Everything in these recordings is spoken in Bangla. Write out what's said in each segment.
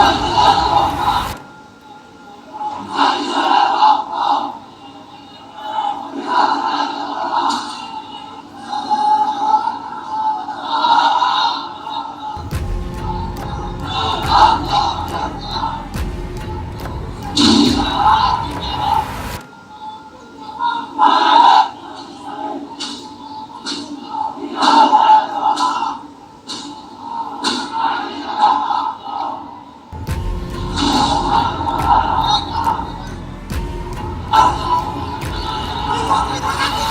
Yeah. はい。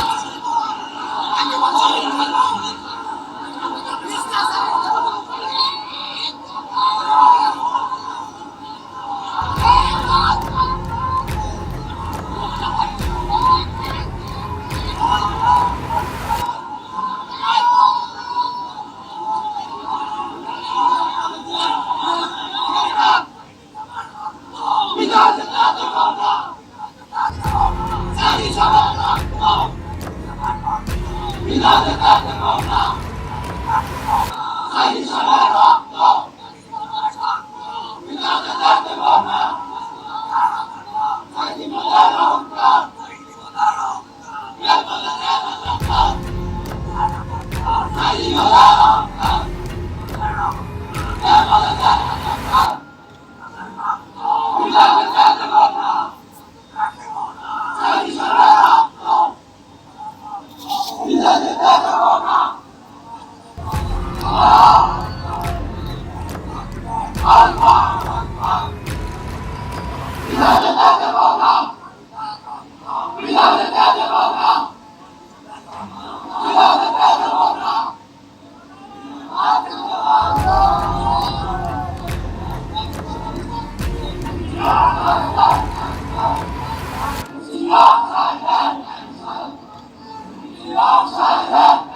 วิลาจะกลายเป็นเงาหนาใครที่ชนะรัก Outside that!